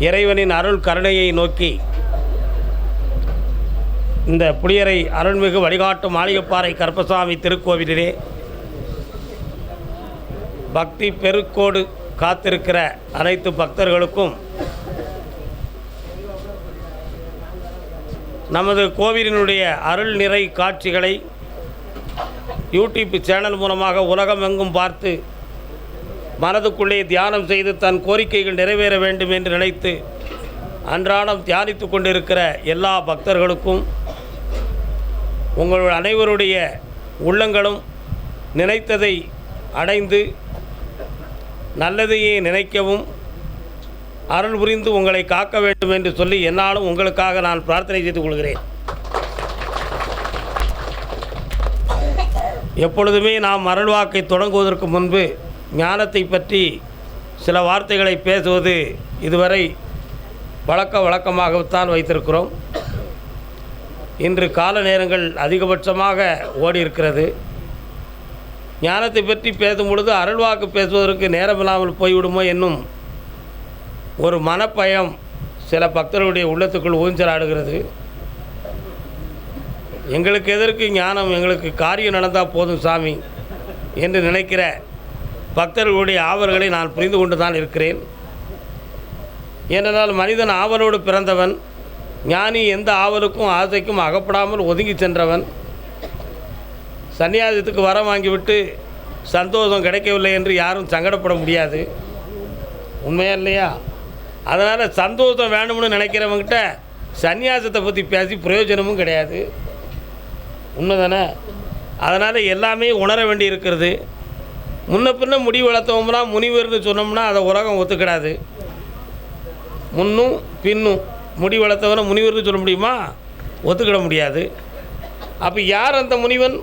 இறைவனின் அருள் கருணையை நோக்கி இந்த புளியரை அருள்மிகு வழிகாட்டும் மாளிகைப்பாறை கருப்பசாமி திருக்கோவிலிலே பக்தி பெருக்கோடு காத்திருக்கிற அனைத்து பக்தர்களுக்கும் நமது கோவிலினுடைய அருள் நிறை காட்சிகளை யூடியூப் சேனல் மூலமாக உலகமெங்கும் பார்த்து மனதுக்குள்ளே தியானம் செய்து தன் கோரிக்கைகள் நிறைவேற வேண்டும் என்று நினைத்து அன்றாடம் தியானித்து கொண்டிருக்கிற எல்லா பக்தர்களுக்கும் உங்கள் அனைவருடைய உள்ளங்களும் நினைத்ததை அடைந்து நல்லதையே நினைக்கவும் அருள் புரிந்து உங்களை காக்க வேண்டும் என்று சொல்லி என்னாலும் உங்களுக்காக நான் பிரார்த்தனை செய்து கொள்கிறேன். எப்பொழுதுமே நாம் அருள்வாக்கை தொடங்குவதற்கு முன்பு ஞானத்தை பற்றி சில வார்த்தைகளை பேசுவது இதுவரை வழக்க வழக்கமாகத்தான் வைத்திருக்கிறோம். இன்று கால நேரங்கள் அதிகபட்சமாக ஓடி இருக்கிறது ஞானத்தை பற்றி பேசும் பொழுது அருள்வாக்கு பேசுவதற்கு நேரமில்லாமல் போய்விடுமோ என்னும் ஒரு மனப்பயம் சில பக்தர்களுடைய உள்ளத்துக்குள் ஊஞ்சலாடுகிறது. எங்களுக்கு எதற்கு ஞானம் எங்களுக்கு காரியம் நடந்தால் போதும் சாமி என்று நினைக்கிற பக்தர்களுடைய ஆவல்களை நான் புரிந்து கொண்டு தான் இருக்கிறேன். ஏனென்றால் மனிதன் ஆவலோடு பிறந்தவன் ஞானி எந்த ஆவலுக்கும் ஆசைக்கும் அகப்படாமல் ஒதுங்கி சென்றவன். சன்னியாசத்துக்கு வரம் வாங்கிவிட்டு சந்தோஷம் கிடைக்கவில்லை என்று யாரும் சங்கடப்பட முடியாது. உண்மையா இல்லையா? அதனால் சந்தோஷம் வேணும்னு நினைக்கிறவங்கிட்ட சந்நியாசத்தை பற்றி பேசி பிரயோஜனமும் கிடையாது. உண்மைதானே? அதனால் எல்லாமே உணர வேண்டி இருக்கிறது முன்ன பின்ன முடி வளர்த்தவம்னா முனிவர்னு சொன்னோம்னா அதை உலகம் ஒத்துக்கிடாது. முன்னும் பின்னும் முடி வளர்த்தவன முனிவர்னு சொல்ல முடியுமா? ஒத்துக்கிட முடியாது. அப்போ யார் அந்த முனிவன்?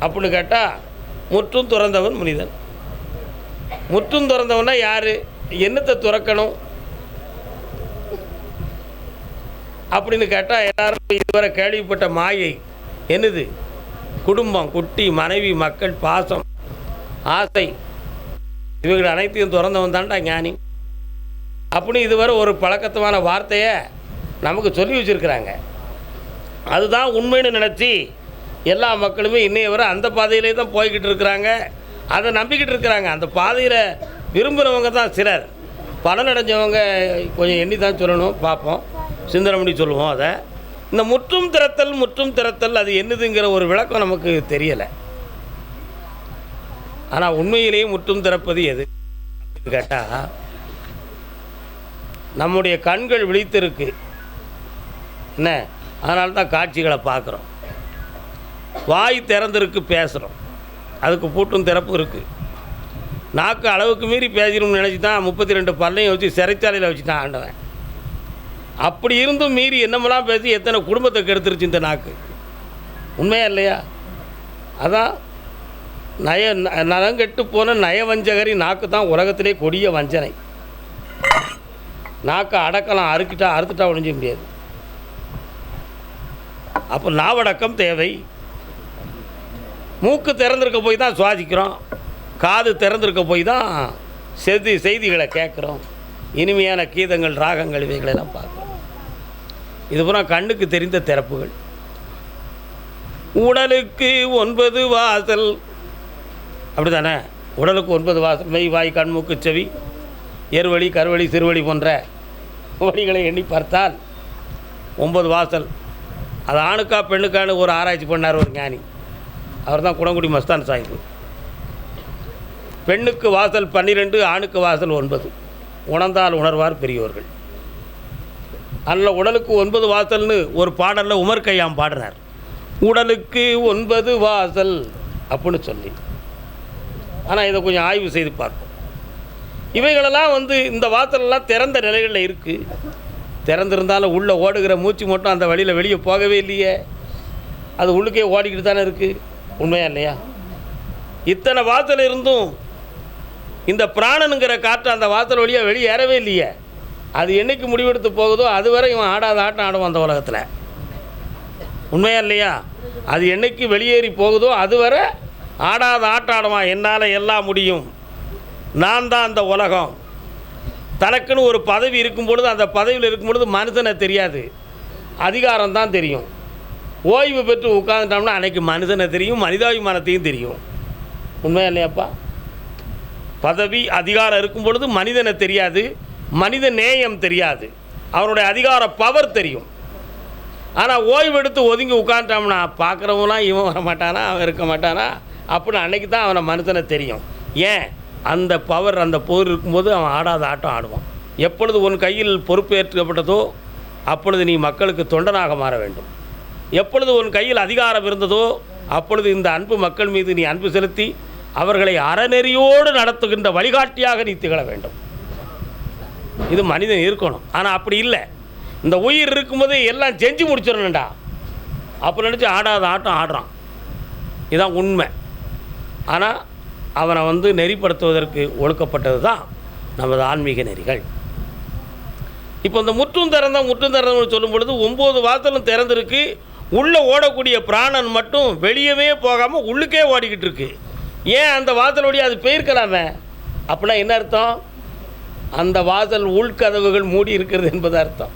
அப்படின்னு கேட்டால் முற்றும் துறந்தவன் முனிதன். முற்றும் துறந்தவனா யார்? என்னத்தை துறக்கணும்? அப்படின்னு கேட்டால் எல்லாரும் இதுவரை கேள்விப்பட்ட மாயை என்னது? குடும்பம் குட்டி மனைவி மக்கள் பாசம். ஆசை இவைகள் அனைத்தையும் திறந்தவன் தான்டா ஞானி. அப்படின்னு இதுவரை ஒரு பழக்கத்துவான வார்த்தையை நமக்கு சொல்லி வச்சுருக்கிறாங்க. அதுதான் உண்மைன்னு நினச்சி எல்லா மக்களுமே இன்னைய வரை அந்த பாதையிலே தான் போய்கிட்டு இருக்கிறாங்க. அதை நம்பிக்கிட்டு இருக்கிறாங்க. அந்த பாதையில் விரும்புகிறவங்க தான் சிலர். பலனடைஞ்சவங்க கொஞ்சம் எண்ணி தான் சொல்லணும். பார்ப்போம். சிந்தனை பண்ணி சொல்லுவோம் அதை. இந்த முற்றும் திறத்தல் முற்றும் திறத்தல் அது என்னதுங்கிற ஒரு விளக்கம் நமக்கு தெரியலை. ஆனால் உண்மையிலேயே முற்றும் திறப்பது எது? கேட்டால் நம்முடைய கண்கள் விழித்திருக்கு. என்ன? அதனால தான் காட்சிகளை பார்க்குறோம். வாய் திறந்திருக்கு பேசுகிறோம் அதுக்கு பூட்டும் திறப்பு இருக்குது நாக்கு அளவுக்கு மீறி பேசணும்னு நினச்சி தான் முப்பத்தி ரெண்டு பல்லையும் வச்சு சிறைச்சாலையில் வச்சு தான் ஆண்டவன். அப்படி இருந்தும் மீறி என்னமெல்லாம் பேசி எத்தனை குடும்பத்தை கெடுத்துருச்சு இந்த நாக்கு? உண்மையா இல்லையா? அதான் நய நலம் நலங்கெட்டு போன நயவஞ்சகரி நாக்கு தான் உலகத்திலே கொடிய வஞ்சனை. நாக்கை அடக்கலாம் அறுக்கிட்டா அறுத்துட்டா ஒழிஞ்ச முடியாது. அப்போ நாவடக்கம் தேவை. மூக்கு திறந்திருக்க போய் தான் சுவாசிக்கிறோம். காது திறந்திருக்க போய் தான் செய்தி செய்திகளை கேட்குறோம். இனிமையான கீதங்கள் ராகங்கள் இவைகளெல்லாம் பார்க்குறோம். இது பூரா கண்ணுக்கு தெரிந்த திறப்புகள். உடலுக்கு ஒன்பது வாசல். அப்படி தானே உடலுக்கு ஒன்பது வாசல் மெய் வாய் கண் மூக்கு செவி எருவழி கருவழி சிறுவழி போன்ற வழிகளை எண்ணி பார்த்தால் ஒன்பது வாசல். அது ஆணுக்கா பெண்ணுக்கான்னு ஒரு ஆராய்ச்சி பண்ணார் ஒரு ஞானி. அவர் தான் குடங்குடி மஸ்தான் சாஹிப். பெண்ணுக்கு வாசல் பன்னிரெண்டு ஆணுக்கு வாசல் ஒன்பது. உணர்ந்தால் உணர்வார் பெரியோர்கள். அதில் உடலுக்கு ஒன்பது வாசல்னு ஒரு பாடலில் உமர் கையாம் பாடினார் உடலுக்கு ஒன்பது வாசல் அப்படின்னு சொல்லி. ஆனால் இதை கொஞ்சம் ஆய்வு செய்து பார்ப்போம். இவைகளெல்லாம் வந்து இந்த வாசலெல்லாம் திறந்த நிலைகளில் இருக்குது திறந்திருந்தாலும் உள்ளே ஓடுகிற மூச்சு மட்டும் அந்த வழியில் வெளியே போகவே இல்லையே. அது உள்ளுக்கே ஓடிக்கிட்டு தானே இருக்குது உண்மையா இல்லையா? இத்தனை வாசல் இருந்தும் இந்த பிராணனுங்கிற காற்று அந்த வாசல் வழியாக வெளியேறவே இல்லையே. அது என்னைக்கு முடிவெடுத்து போகுதோ அதுவரை இவன் ஆடாத ஆட்டம் ஆடுவான் அந்த உலகத்தில். உண்மையா இல்லையா? அது என்னைக்கு வெளியேறி போகுதோ அதுவரை ஆடாத ஆட்டம் என்னால் எல்லாம் முடியும். நான் தான் அந்த உலகம். தனக்குன்னு ஒரு பதவி இருக்கும் பொழுது அந்த பதவியில் இருக்கும் பொழுது மனுஷனை தெரியாது. அதிகாரம் தான் தெரியும். ஓய்வு பெற்று உட்காந்துட்டோம்னா அன்னைக்கு மனுஷனை தெரியும் மனிதாபிமானத்தையும் தெரியும். உண்மையா இல்லையாப்பா? பதவி அதிகாரம் இருக்கும் பொழுது மனிதனை தெரியாது. மனித நேயம் தெரியாது. அவனுடைய அதிகார பவர் தெரியும். ஆனால் ஓய்வு எடுத்து ஒதுங்கி உட்காந்துட்டோம்னா பார்க்குறவங்களாம் இவன் வர மாட்டானா அவன் இருக்க மாட்டானா? அப்படின்னு அன்னைக்கு தான் அவனை மனுஷனை தெரியும். ஏன்? அந்த பவர் அந்த போர் இருக்கும்போது அவன் ஆடாத ஆட்டம் ஆடுவான். எப்பொழுது உன் கையில் பொறுப்பேற்கப்பட்டதோ அப்பொழுது நீ மக்களுக்கு தொண்டனாக மாற வேண்டும். எப்பொழுது உன் கையில் அதிகாரம் இருந்ததோ அப்பொழுது இந்த அன்பு மக்கள் மீது நீ அன்பு செலுத்தி அவர்களை அறநெறியோடு நடத்துகின்ற வழிகாட்டியாக நீ திகழ வேண்டும். இது மனிதன் இருக்கணும். ஆனால் அப்படி இல்லை. இந்த உயிர் இருக்கும்போது எல்லாம் செஞ்சு முடிச்சிடணும்டா. அப்போ நினச்சி ஆடாத ஆட்டம் ஆடுறான். இதுதான் உண்மை. ஆனால் அவனை வந்து நெறிப்படுத்துவதற்கு ஒழுக்கப்பட்டது தான் நமது ஆன்மீக நெறிகள். இப்போ இந்த முற்றும் திறந்த முற்றும் திறந்தவங்க சொல்லும் பொழுது ஒம்பது வாசலும் திறந்திருக்கு. உள்ளே ஓடக்கூடிய பிராணன் மட்டும் வெளியவே போகாமல் உள்ளுக்கே ஓடிக்கிட்டு இருக்கு. ஏன் அந்த வாசல் அது போயிருக்கலாமே? அப்படின்னா என்ன அர்த்தம்? அந்த வாசல் உள்கதவுகள் மூடி இருக்கிறது என்பது அர்த்தம்.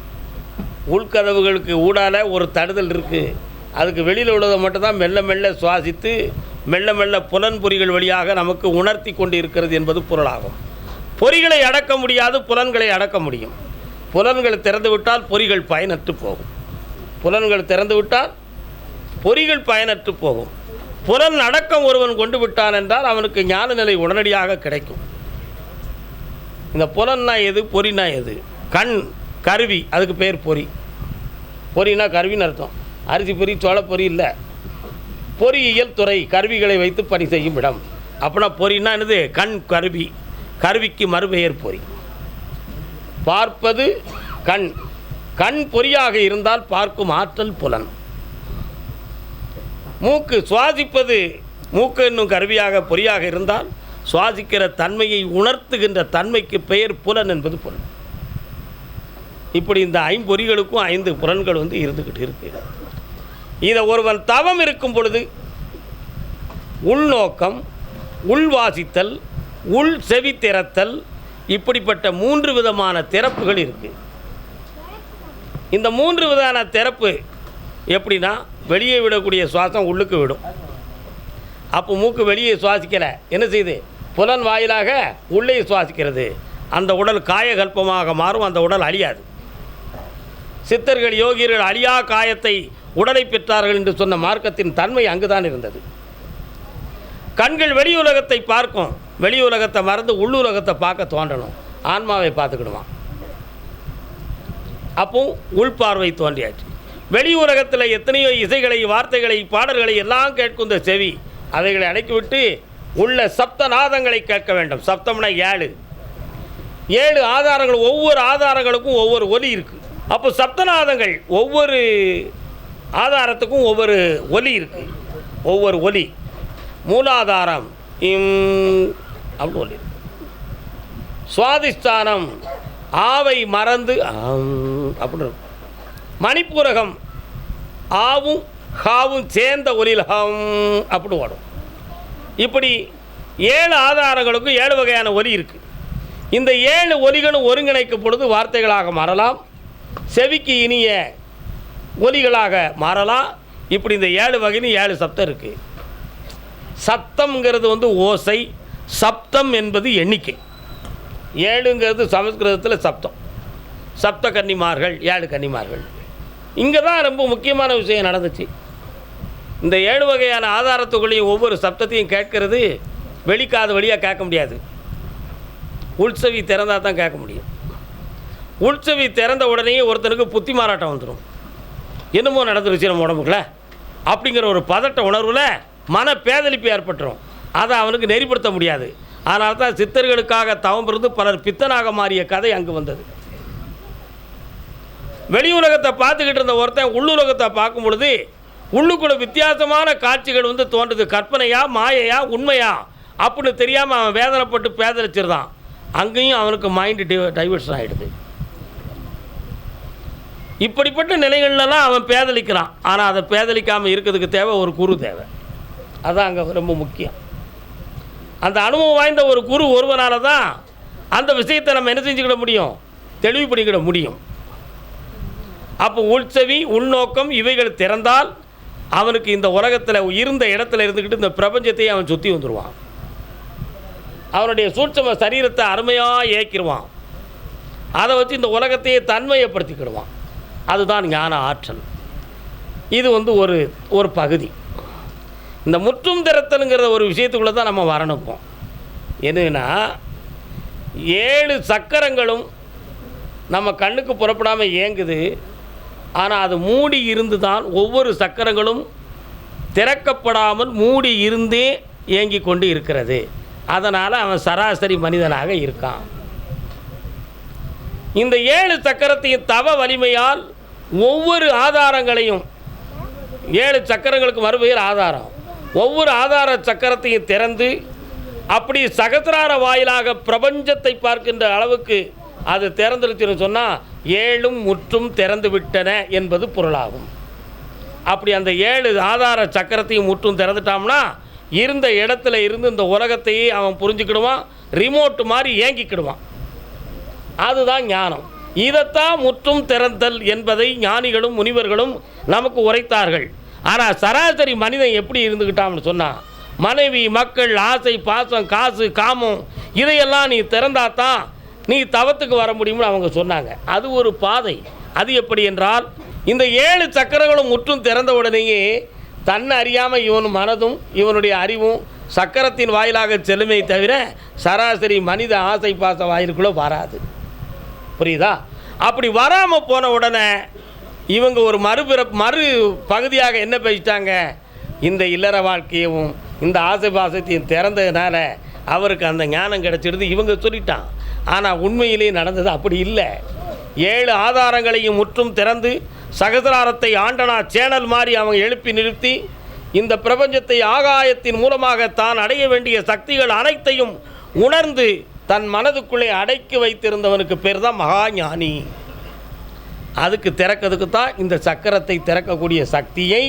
உள்கதவுகளுக்கு ஊடால ஒரு தடுதல் இருக்குது அதுக்கு வெளியில் உள்ளதை மட்டும்தான் மெல்ல மெல்ல சுவாசித்து மெல்ல மெல்ல புலன்பொறிகள் வழியாக நமக்கு உணர்த்தி கொண்டு இருக்கிறது என்பது பொருளாகும். பொறிகளை அடக்க முடியாது புலன்களை அடக்க முடியும். புலன்கள் திறந்துவிட்டால் பொறிகள் பயனற்று போகும். புலன்கள் திறந்து விட்டால் பொறிகள் பயனற்று போகும். புலன் அடக்கம் ஒருவன் கொண்டு விட்டான் என்றால் அவனுக்கு ஞான நிலை உடனடியாக கிடைக்கும். இந்த புலன்னா எது பொறினா எது? கண் கருவி அதுக்கு பேர் பொறி. பொறினா கருவின்னு அர்த்தம். அரிசி பொறி சோள இல்லை. பொறியியல் துறை கருவிகளை வைத்து பணி செய்யும் இடம். அப்படின்னா பொறினா என்னது? கண் கருவி. கருவிக்கு மறுபெயர் பொறி. பார்ப்பது கண். கண் பொறியாக இருந்தால் பார்க்கும் ஆற்றல் புலன். மூக்கு. சுவாசிப்பது மூக்கு என்னும் கருவியாக பொறியாக இருந்தால் சுவாசிக்கிற தன்மையை உணர்த்துகின்ற தன்மைக்கு பெயர் புலன் என்பது பொருள். இப்படி இந்த ஐம்பொறிகளுக்கும் ஐந்து புலன்கள் வந்து இருந்துக்கிட்டு இருக்கு. இதை ஒருவன் தவம் இருக்கும் பொழுது உள்நோக்கம் உள்வாசித்தல் உள் செவி திறத்தல் இப்படிப்பட்ட மூன்று விதமான திறப்புகள் இருக்குது இந்த மூன்று விதமான திறப்பு எப்படின்னா வெளியே விடக்கூடிய சுவாசம் உள்ளுக்கு விடும். அப்போ மூக்கு வெளியே சுவாசிக்கலை. என்ன செய்யுது புலன் வாயிலாக உள்ளே சுவாசிக்கிறது. அந்த உடல் காயகல்பமாக மாறும் அந்த உடல் அழியாது. சித்தர்கள் யோகியர்கள் அழியா காயத்தை உடலை பெற்றார்கள் என்று சொன்ன மார்க்கத்தின் தன்மை அங்குதான் இருந்தது. கண்கள் வெளியுலகத்தை பார்க்கும். வெளியுலகத்தை மறந்து உள்ளுலகத்தை பார்க்க தோன்றணும். ஆன்மாவை பார்த்துக்கிடுவான். அப்போ உள்பார்வை தோன்றியாச்சு. வெளியுலகத்தில் எத்தனையோ இசைகளை வார்த்தைகளை பாடல்களை எல்லாம் கேட்கும் இந்த செவி அவைகளை அடக்கிவிட்டு உள்ள சப்த நாதங்களை கேட்க வேண்டும். சப்தம்னா ஏழு. ஏழு ஆதாரங்கள் ஒவ்வொரு ஆதாரங்களுக்கும் ஒவ்வொரு ஒலி இருக்குது அப்போ சப்தநாதங்கள் ஒவ்வொரு ஆதாரத்துக்கும் ஒவ்வொரு ஒலி இருக்குது ஒவ்வொரு ஒலி. மூலாதாரம். இம் அப்படின்னு ஒலி சுவாதிஷ்டானம். ஆவை மறந்து அப்படின்னு இருக்கும். மணிப்பூரகம். ஆவும் ஹாவும் சேர்ந்த ஒலியில் ஹம் அப்படின்னு ஓடும். இப்படி ஏழு ஆதாரங்களுக்கும் ஏழு வகையான ஒலி இருக்குது இந்த ஏழு ஒலிகளும் ஒருங்கிணைக்கும் பொழுது வார்த்தைகளாக மாறலாம். செவிக்கு இனிய ஒலிகளாக மாறலாம். இப்படி இந்த ஏழு வகைன்னு ஏழு சப்தம் இருக்குது சப்தம்ங்கிறது வந்து ஓசை சப்தம் என்பது எண்ணிக்கை. ஏழுங்கிறது சமஸ்கிருதத்தில் சப்தம். சப்த கன்னிமார்கள் ஏழு கன்னிமார்கள். இங்கே தான் ரொம்ப முக்கியமான விஷயம் நடந்துச்சு. இந்த ஏழு வகையான ஆதாரத்துக்குள்ளேயும் ஒவ்வொரு சப்தத்தையும் கேட்கறது வெளிக்காது வழியாக கேட்க முடியாது. உள்செவி திறந்தால் தான் கேட்க முடியும். உள்செவி திறந்த உடனேயே ஒருத்தனுக்கு புத்தி மாறாட்டம் வந்துடும் என்னமோ நடந்துருச்சு நம்ம உடம்புக்குள்ள? அப்படிங்கிற ஒரு பதட்ட உணர்வில் மன பேதலிப்பு ஏற்பட்டுரும். அதை அவனுக்கு நெறிப்படுத்த முடியாது. அதனால தான் சித்தர்களுக்காக தவம் இருந்து பலர் பித்தனாக மாறிய கதை அங்கு வந்தது. வெளி உலகத்தை பார்த்துக்கிட்டு இருந்த ஒருத்தன் உள்ளுலகத்தை பார்க்கும் பொழுது உள்ளுக்குள்ள வித்தியாசமான காட்சிகள் வந்து தோன்றுது. கற்பனையா மாயையா உண்மையா? அப்படின்னு தெரியாமல் அவன் வேதனைப்பட்டு பேதலிச்சிருந்தான். அங்கேயும் அவனுக்கு மைண்டு டி டைவர்ஷன் ஆகிடுது இப்படிப்பட்ட நிலைகள்லாம் அவன் பேதலிக்கிறான். ஆனால் அதை பேதலிக்காமல் இருக்கிறதுக்கு தேவை ஒரு குரு தேவை. அதுதான் அங்கே ரொம்ப முக்கியம். அந்த அனுபவம் வாய்ந்த ஒரு குரு ஒருவனால தான் அந்த விஷயத்தை நம்ம என்ன செஞ்சுக்கிட முடியும்? தெளிவுபடுத்திக்கிட முடியும். அப்போ உள்செவி உள்நோக்கம் இவைகள் திறந்தால் அவனுக்கு இந்த உலகத்தில் இருந்த இடத்துல இருந்துக்கிட்டு இந்த பிரபஞ்சத்தையே அவன் சுற்றி வந்துடுவான் அவனுடைய சூட்சம சரீரத்தை அருமையாக இயக்கிடுவான் அதை வச்சு இந்த உலகத்தையே தன்மையப்படுத்திக்கிடுவான். அதுதான் ஞான ஆற்றல். இது வந்து ஒரு ஒரு பகுதி. இந்த முற்றும் திறத்தலுங்கிற ஒரு விஷயத்துக்குள்ளே தான் நம்ம வரணுப்போம் என்னன்னா ஏழு சக்கரங்களும் நம்ம கண்ணுக்கு புறப்படாமல் இயங்குது. ஆனால் அது மூடி இருந்து தான் ஒவ்வொரு சக்கரங்களும் திறக்கப்படாமல் மூடி இருந்தே இயங்கி கொண்டு இருக்கிறது. அதனால் அவன் சராசரி மனிதனாக இருக்கான். இந்த ஏழு சக்கரத்தையும் தவ வலிமையால் ஒவ்வொரு ஆதாரங்களையும் ஏழு சக்கரங்களுக்கு மறுபெயர் ஆதாரம். ஒவ்வொரு ஆதார சக்கரத்தையும் திறந்து அப்படி சகசிரார வாயிலாக பிரபஞ்சத்தை பார்க்கின்ற அளவுக்கு அது திறந்துருச்சுன்னு சொன்னால் ஏழும் முற்றும் திறந்து விட்டன என்பது பொருளாகும். அப்படி அந்த ஏழு ஆதார சக்கரத்தையும் முற்றும் திறந்துட்டோம்னா இருந்த இடத்துல இருந்து இந்த உலகத்தையே அவன் புரிஞ்சுக்கிடுவான் ரிமோட்டு மாதிரி ஏங்கிக்கிடுவான். அதுதான் ஞானம். இதைத்தான் முற்றும் திறந்தல் என்பதை ஞானிகளும் முனிவர்களும் நமக்கு உரைத்தார்கள். ஆனால் சராசரி மனிதன் எப்படி இருந்துக்கிட்டான்னு சொன்னால் மனைவி மக்கள் ஆசை பாசம் காசு காமம் இதையெல்லாம் நீ திறந்தாதான் நீ தவத்துக்கு வர முடியும்னு அவங்க சொன்னாங்க. அது ஒரு பாதை. அது எப்படி என்றால் இந்த ஏழு சக்கரங்களும் முற்றும் திறந்த உடனேயே தன்னை அறியாமல் இவன் மனதும் இவனுடைய அறிவும் சக்கரத்தின் வாயிலாக செல்லுமே தவிர சராசரி மனித ஆசை பாச வாயிலுக்குள்ளே வராது. புரியுதா? அப்படி வராமல் போன உடனே இவங்க ஒரு மறுபிறப்பு மறு பகுதியாக என்ன பேசிட்டாங்க? இந்த இல்லற வாழ்க்கையும் இந்த ஆசை பாசத்தையும் திறந்ததுனால அவருக்கு அந்த ஞானம் கிடச்சிடுது. இவங்க சொல்லிட்டான். ஆனால் உண்மையிலேயே நடந்தது அப்படி இல்லை. ஏழு ஆதாரங்களையும் முற்றும் திறந்து சகசிராரத்தை ஆண்டனா சேனல் மாதிரி அவங்க எழுப்பி நிறுத்தி இந்த பிரபஞ்சத்தை ஆகாயத்தின் மூலமாக தான் அடைய வேண்டிய சக்திகள் அனைத்தையும் உணர்ந்து தன் மனதுக்குள்ளே அடக்கி வைத்திருந்தவனுக்கு பேர் தான் மகா ஞானி அதுக்கு திறக்கிறதுக்கு தான் இந்த சக்கரத்தை திறக்கக்கூடிய சக்தியை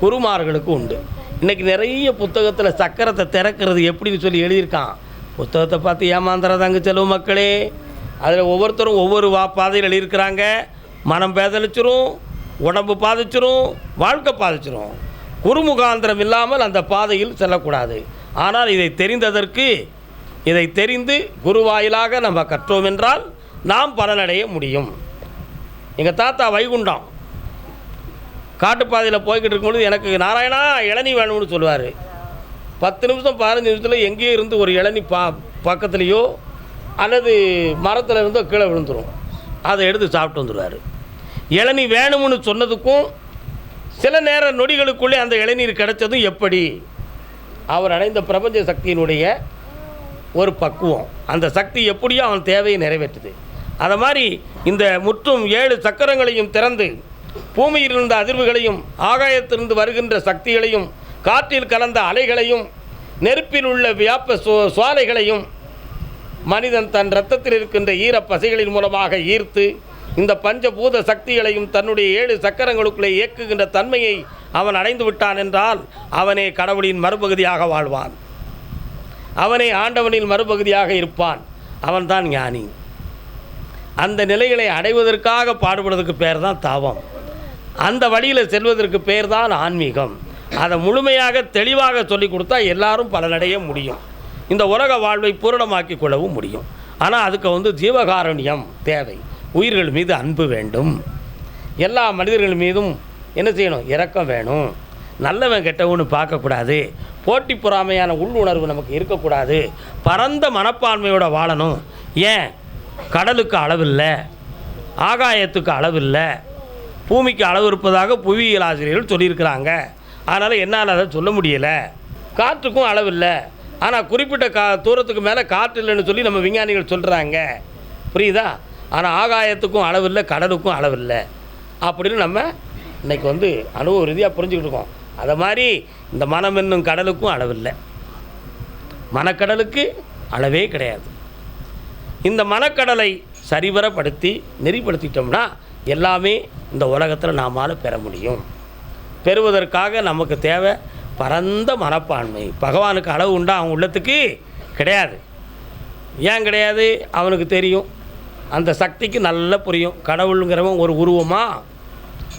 குருமார்களுக்கு உண்டு. இன்றைக்கி நிறைய புத்தகத்தில் சக்கரத்தை திறக்கிறது எப்படின்னு சொல்லி எழுதியிருக்கான். புத்தகத்தை பார்த்து ஏமாந்துறதாங்க செலவு மக்களே. அதில் ஒவ்வொருத்தரும் ஒவ்வொரு வா பாதையில் எழுதியிருக்கிறாங்க. மனம் பேதலிச்சிரும் உடம்பு பாதிச்சிரும் வாழ்க்கை பாதிச்சிரும். குருமுகாந்திரம் இல்லாமல் அந்த பாதையில் செல்லக்கூடாது. ஆனால் இதை தெரிந்ததற்கு இதை தெரிந்து குரு வாயிலாக நம்ம கற்றோம் என்றால் நாம் பலனடைய முடியும். எங்கள் தாத்தா வைகுண்டம். காட்டுப்பாதையில் போய்கிட்டு இருக்கும்பொழுது எனக்கு நாராயணா இளநீ வேணும்னு சொல்லுவார். பத்து நிமிஷம் பதினஞ்சு நிமிஷத்தில் எங்கேயோ இருந்து ஒரு இளநி பா பக்கத்துலேயோ அல்லது மரத்தில் இருந்தோ கீழே விழுந்துடும் அதை எடுத்து சாப்பிட்டு வந்துடுவார் இளநீ வேணும்னு சொன்னதுக்கும் சில நேர நொடிகளுக்குள்ளே அந்த இளநீர் கிடைச்சதும் எப்படி? அவர் அடைந்த பிரபஞ்ச சக்தியினுடைய ஒரு பக்குவம். அந்த சக்தி எப்படியோ அவன் தேவையை நிறைவேற்றுது. அதை மாதிரி இந்த முற்றும் ஏழு சக்கரங்களையும் திறந்து பூமியில் இருந்த அதிர்வுகளையும் ஆகாயத்திலிருந்து வருகின்ற சக்திகளையும் காற்றில் கலந்த அலைகளையும் நெருப்பில் உள்ள வியாப்ப சுவாலைகளையும் மனிதன் தன் இரத்தத்தில் இருக்கின்ற ஈரப்பசைகளின் மூலமாக ஈர்த்து இந்த பஞ்சபூத சக்திகளையும் தன்னுடைய ஏழு சக்கரங்களுக்குள்ளே இயக்குகின்ற தன்மையை அவன் அடைந்து விட்டான் என்றால் அவனே கடவுளின் மறுபகுதியாக வாழ்வான். அவனே ஆண்டவனின் மறுபகுதியாக இருப்பான். அவன்தான் ஞானி. அந்த நிலைகளை அடைவதற்காக பாடுபடுறதுக்கு பேர் தான் தவம். அந்த வழியில் செல்வதற்கு பேர் தான் ஆன்மீகம். அதை முழுமையாக தெளிவாக சொல்லி கொடுத்தா எல்லாரும் பலனடைய முடியும். இந்த உலக வாழ்வை பூரணமாக்கி கொள்ளவும் முடியும். ஆனால் அதுக்கு வந்து ஜீவகாரண்யம் தேவை. உயிர்கள் மீது அன்பு வேண்டும். எல்லா மனிதர்கள் மீதும் என்ன செய்யணும்? இரக்கம் வேணும். நல்லவன் கெட்டவனு பார்க்கக்கூடாது. போட்டி பொறாமையான உள்ளுணர்வு நமக்கு இருக்கக்கூடாது. பரந்த மனப்பான்மையோட வாழணும். ஏன்? கடலுக்கு அளவில்லை. ஆகாயத்துக்கு அளவில்லை. பூமிக்கு அளவு இருப்பதாக புவியியல் ஆசிரியர்கள் சொல்லியிருக்கிறாங்க. அதனால் என்னால் அதை சொல்ல முடியலை. காற்றுக்கும் அளவில்லை. ஆனால் குறிப்பிட்ட கா தூரத்துக்கு மேலே காற்று இல்லைன்னு சொல்லி நம்ம விஞ்ஞானிகள் சொல்கிறாங்க புரியுதா? ஆனால் ஆகாயத்துக்கும் அளவில்லை கடலுக்கும் அளவில்லை. அப்படின்னு நம்ம இன்னைக்கு வந்து அனுபவ ரீதியாக புரிஞ்சுக்கிட்டு இருக்கோம். அதை மாதிரி இந்த மனம் என்னும் கடலுக்கும் அளவில்லை. மனக்கடலுக்கு அளவே கிடையாது. இந்த மனக்கடலை சரிவரப்படுத்தி நெறிப்படுத்திட்டோம்னா எல்லாமே இந்த உலகத்தில் நாமால் பெற முடியும். பெறுவதற்காக நமக்கு தேவை பரந்த மனப்பான்மை. பகவானுக்கு அளவு உண்டா அவன் உள்ளத்துக்கு? கிடையாது. ஏன் கிடையாது? அவனுக்கு தெரியும். அந்த சக்திக்கு நல்லா புரியும். கடவுளுங்கிறவன் ஒரு உருவமாக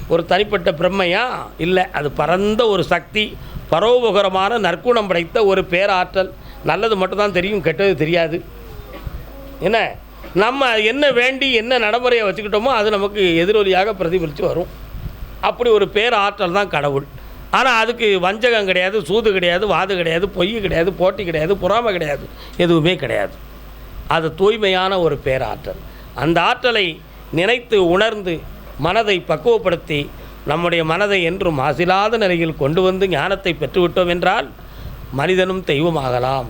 ஒரு தனிப்பட்ட பிரம்மையா? இல்லை. அது பரந்த ஒரு சக்தி பரோபகரமான நற்குணம் படைத்த ஒரு பேராற்றல். நல்லது மட்டும்தான் தெரியும் கெட்டது தெரியாது. என்ன? நம்ம என்ன வேண்டி என்ன நடைமுறையை வச்சுக்கிட்டோமோ அது நமக்கு எதிரொலியாக பிரதிபலித்து வரும். அப்படி ஒரு பேராற்றல் தான் கடவுள். ஆனால் அதுக்கு வஞ்சகம் கிடையாது சூது கிடையாது வாது கிடையாது பொய் கிடையாது போட்டி கிடையாது பொறாமை கிடையாது எதுவுமே கிடையாது. அது தூய்மையான ஒரு பேராற்றல். அந்த ஆற்றலை நினைத்து உணர்ந்து மனதை பக்குவப்படுத்தி நம்முடைய மனதை என்றும் மாசிலாத நிலையில் கொண்டு வந்து ஞானத்தை பெற்றுவிட்டோம் என்றால் மனிதனும் தெய்வமாகலாம்.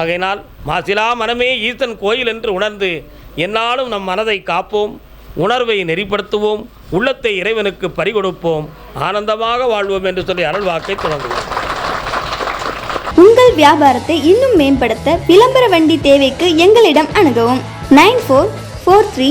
ஆகையினால் மாசிலா மனமே ஈசன் கோயில் என்று உணர்ந்து என்னாலும் நம் மனதை காப்போம் உணர்வை நெறிப்படுத்துவோம் உள்ளத்தை இறைவனுக்கு பறிகொடுப்போம் ஆனந்தமாக வாழ்வோம் என்று சொல்லி அருள்வாக்கை தொடங்குவோம். உங்கள் வியாபாரத்தை இன்னும் மேம்படுத்த விளம்பர வண்டி தேவைக்கு எங்களிடம் அணுகவும். Nine four four three